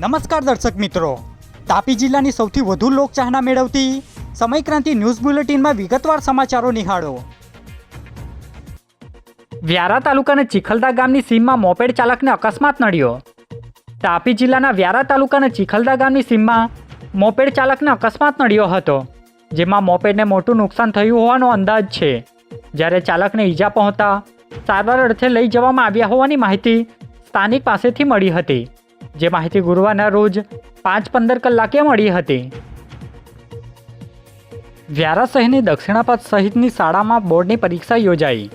નમસ્કાર દર્શક મિત્રો. તાપી જિલ્લાની સૌથી વધુ લોકચાહના મેળવતી સમયક્રાંતિ ન્યૂઝ બુલેટિનમાં વિગતવાર સમાચારો નિહાળો. વ્યારા તાલુકાના ચિખલદા ગામની સીમમાં મોપેડ ચાલકને અકસ્માત નડ્યો. તાપી જિલ્લાના વ્યારા તાલુકાના ચિખલદા ગામની સીમમાં મોપેડ ચાલકને અકસ્માત નડ્યો હતો, જેમાં મોપેડને મોટું નુકસાન થયું હોવાનો અંદાજ છે. જ્યારે ચાલકને ઈજા પહોંચતા સારવાર અર્થે લઈ જવામાં આવ્યા હોવાની માહિતી સ્થાનિક પાસેથી મળી હતી. જે માહિતી ગુરુવારના રોજ પાંચ પંદર કલાકે મળી હતી. વ્યારા શહેરની દક્ષિણાપથ સહિતની શાળામાં બોર્ડની પરીક્ષા યોજાઈ.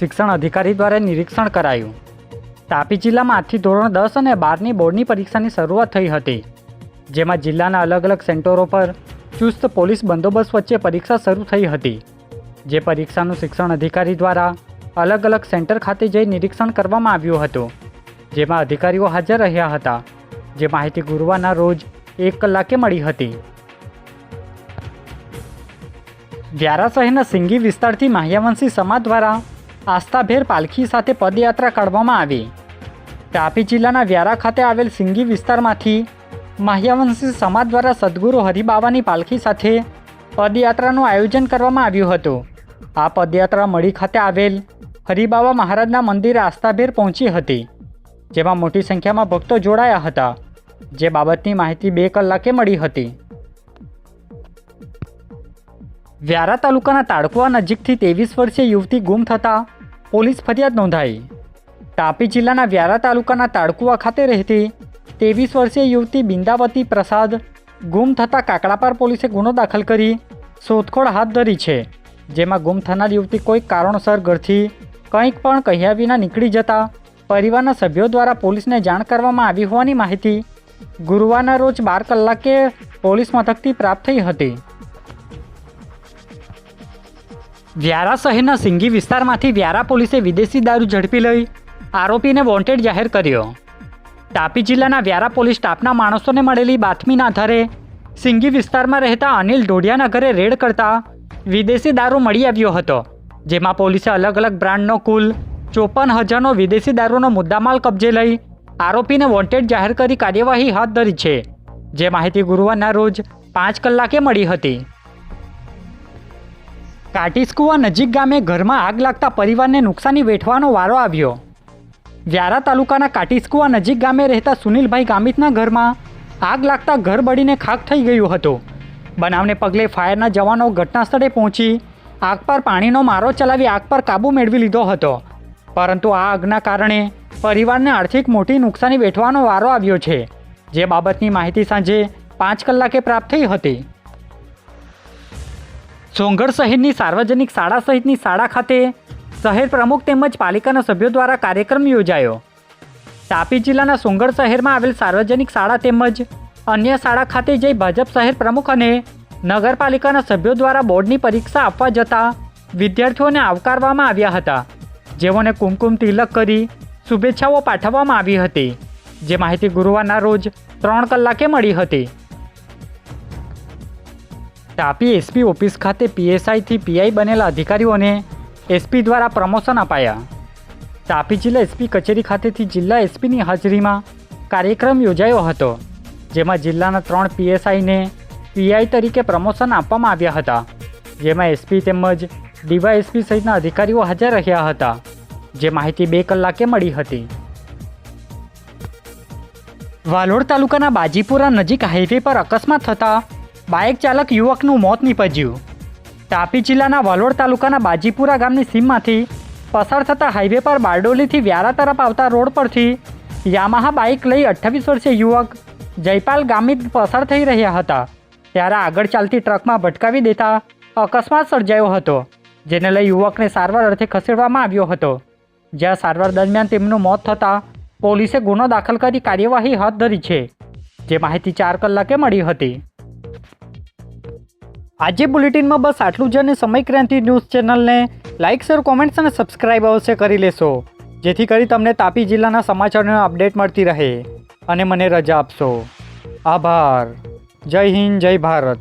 શિક્ષણ અધિકારી દ્વારા નિરીક્ષણ કરાયું. તાપી જિલ્લામાં આજથી ધોરણ દસ અને બારની બોર્ડની પરીક્ષાની શરૂઆત થઈ હતી. જેમાં જિલ્લાના અલગ અલગ સેન્ટરો પર ચુસ્ત પોલીસ બંદોબસ્ત વચ્ચે પરીક્ષા શરૂ થઈ હતી. જે પરીક્ષાનું શિક્ષણ અધિકારી દ્વારા અલગ અલગ સેન્ટર ખાતે જઈ નિરીક્ષણ કરવામાં આવ્યું હતું. જેમાં અધિકારીઓ હાજર રહ્યા હતા, જે માહિતી ગુરુવારના રોજ એક કલાકે મળી હતી. વ્યારા શહેરના સિંગી વિસ્તારથી માહ્યાવંશી સમાજ દ્વારા આસ્થાભેર પાલખી સાથે પદયાત્રા કાઢવામાં આવી. તાપી જિલ્લાના વ્યારા ખાતે આવેલ સિંગી વિસ્તારમાંથી માહ્યાવંશી સમાજ દ્વારા સદગુરુ હરિબાવાની પાલખી સાથે પદયાત્રાનું આયોજન કરવામાં આવ્યું હતું. આ પદયાત્રા મળી ખાતે આવેલ હરિબાવા મહારાજના મંદિરે આસ્થાભેર પહોંચી હતી. જેમાં મોટી સંખ્યામાં ભક્તો જોડાયા હતા. જે બાબતની માહિતી બે કલાકે મળી હતી. વ્યારા તાલુકાના તાડકુવા નજીકથી ત્રેવીસ વર્ષીય યુવતી ગુમ થતાં પોલીસ ફરિયાદ નોંધાઈ. તાપી જિલ્લાના વ્યારા તાલુકાના તાડકુવા ખાતે રહેતી ત્રેવીસ વર્ષીય યુવતી બિંદાવતી પ્રસાદ ગુમ થતાં કાકડાપાર પોલીસે ગુનો દાખલ કરી શોધખોળ હાથ ધરી છે. જેમાં ગુમ થનાર યુવતી કોઈક કારણોસર ઘરથી કંઈક પણ કહ્યા વિના નીકળી જતા પરિવારના સભ્યો દ્વારા પોલીસને જાણ કરવામાં આવી હોવાની માહિતી ગુરુવારના રોજ બાર કલાકે પોલીસ મથકથી પ્રાપ્ત થઈ હતી. વ્યારા શહેરના સિંગી વિસ્તારમાંથી વ્યારા પોલીસે વિદેશી દારૂ ઝડપી લઈ આરોપીને વોન્ટેડ જાહેર કર્યો. તાપી જિલ્લાના વ્યારા પોલીસ સ્ટાફના માણસોને મળેલી બાતમીના આધારે સિંગી વિસ્તારમાં રહેતા અનિલ ઢોડિયાના ઘરે રેડ કરતા વિદેશી દારૂ મળી આવ્યો હતો, જેમાં પોલીસે અલગ અલગ બ્રાન્ડનો કુલ ચોપન હજારનો વિદેશી દારૂનો મુદ્દામાલ કબજે લઈ આરોપીને વોન્ટેડ જાહેર કરી કાર્યવાહી હાથ ધરી છે. જે માહિતી ગુરુવારના રોજ પાંચ કલાકે મળી હતી. કાટીસ્કુવા નજીક ગામે ઘરમાં આગ લાગતા પરિવારને નુકસાની વેઠવાનો વારો આવ્યો. વ્યારા તાલુકાના કાટીસ્કુવા નજીક ગામે રહેતા સુનિલભાઈ ગામિતના ઘરમાં આગ લાગતા ઘર બળીને ખાક થઈ ગયું હતું. બનાવને પગલે ફાયરના જવાનો ઘટના સ્થળે પહોંચી આગ પર પાણીનો મારો ચલાવી આગ પર કાબૂ મેળવી લીધો હતો. પરંતુ આ આગના કારણે પરિવારને આર્થિક મોટી નુકસાની વેઠવાનો વારો આવ્યો છે. જે બાબતની માહિતી સાંજે પાંચ કલાકે પ્રાપ્ત થઈ હતી. સોંગઢ શહેરની સાર્વજનિક શાળા સહિતની શાળા ખાતે શહેર પ્રમુખ તેમજ પાલિકાના સભ્યો દ્વારા કાર્યક્રમ યોજાયો. તાપી જિલ્લાના સોંગઢ શહેરમાં આવેલ સાર્વજનિક શાળા તેમજ અન્ય શાળા ખાતે જઈ ભાજપ શહેર પ્રમુખ અને નગરપાલિકાના સભ્યો દ્વારા બોર્ડની પરીક્ષા આપવા જતા વિદ્યાર્થીઓને આવકારવામાં આવ્યા હતા. જેઓને કુમકુમ તિલક કરી શુભેચ્છાઓ પાઠવવામાં આવી હતી. જે માહિતી ગુરુવારના રોજ ત્રણ કલાકે મળી હતી. તાપી એસપી ઓફિસ ખાતે પીએસઆઈથી પીઆઈ બનેલા અધિકારીઓને એસપી દ્વારા પ્રમોશન અપાયા. તાપી જિલ્લા એસપી કચેરી ખાતેથી જિલ્લા એસપીની હાજરીમાં કાર્યક્રમ યોજાયો હતો, જેમાં જિલ્લાના ત્રણ પીએસઆઈને પીઆઈ તરીકે પ્રમોશન આપવામાં આવ્યા હતા. જેમાં એસપી તેમજ ડીવાયએસપી સહિતના અધિકારીઓ હાજર રહ્યા હતા, જે માહિતી બે કલાકે મળી હતી. વાલોડ તાલુકાના બાજીપુરા નજીક હાઈવે પર અકસ્માત થતાં બાઇક ચાલક યુવકનું મોત નીપજ્યું. તાપી જિલ્લાના વાલોડ તાલુકાના બાજીપુરા ગામની સીમમાંથી પસાર થતા હાઈવે પર બારડોલીથી વ્યારા તરફ આવતા રોડ પરથી યામાહા બાઇક લઈ અઠ્ઠાવીસ વર્ષીય યુવક જયપાલ ગામિત પસાર થઈ રહ્યા હતા. ત્યારે આગળ ચાલતી ટ્રકમાં ભટકાવી દેતા અકસ્માત સર્જાયો હતો. જેને લઈ યુવકને સારવાર અર્થે ખસેડવામાં આવ્યો હતો. જ્યાં સારવાર દરમિયાન તેમનું મોત થતાં પોલીસે ગુનો દાખલ કરી કાર્યવાહી હાથ ધરી છે. જે માહિતી ચાર કલાકે મળી હતી. આજે બુલેટિનમાં બસ આટલું જ અને સમય ક્રાંતિ ન્યૂઝ ચેનલને લાઇક શેર, કોમેન્ટ્સ અને સબસ્ક્રાઇબ અવશ્ય કરી લેશો. જેથી કરી તમને તાપી જિલ્લાના સમાચારનો અપડેટ મળતી રહે. અને મને રજા આપશો. આભાર. જય હિન્દ, જય ભારત.